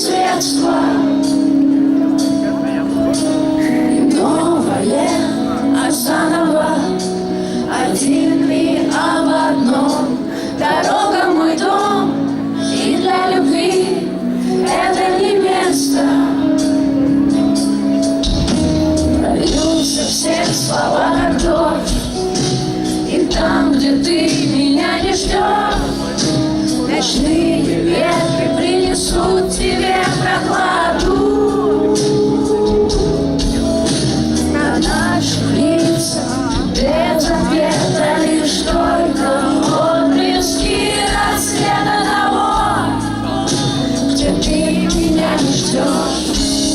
детства И новое, а заново Один и об одном. Дорога мой дом И для любви это не место. Прольются все слова значит, ты меня ждешь.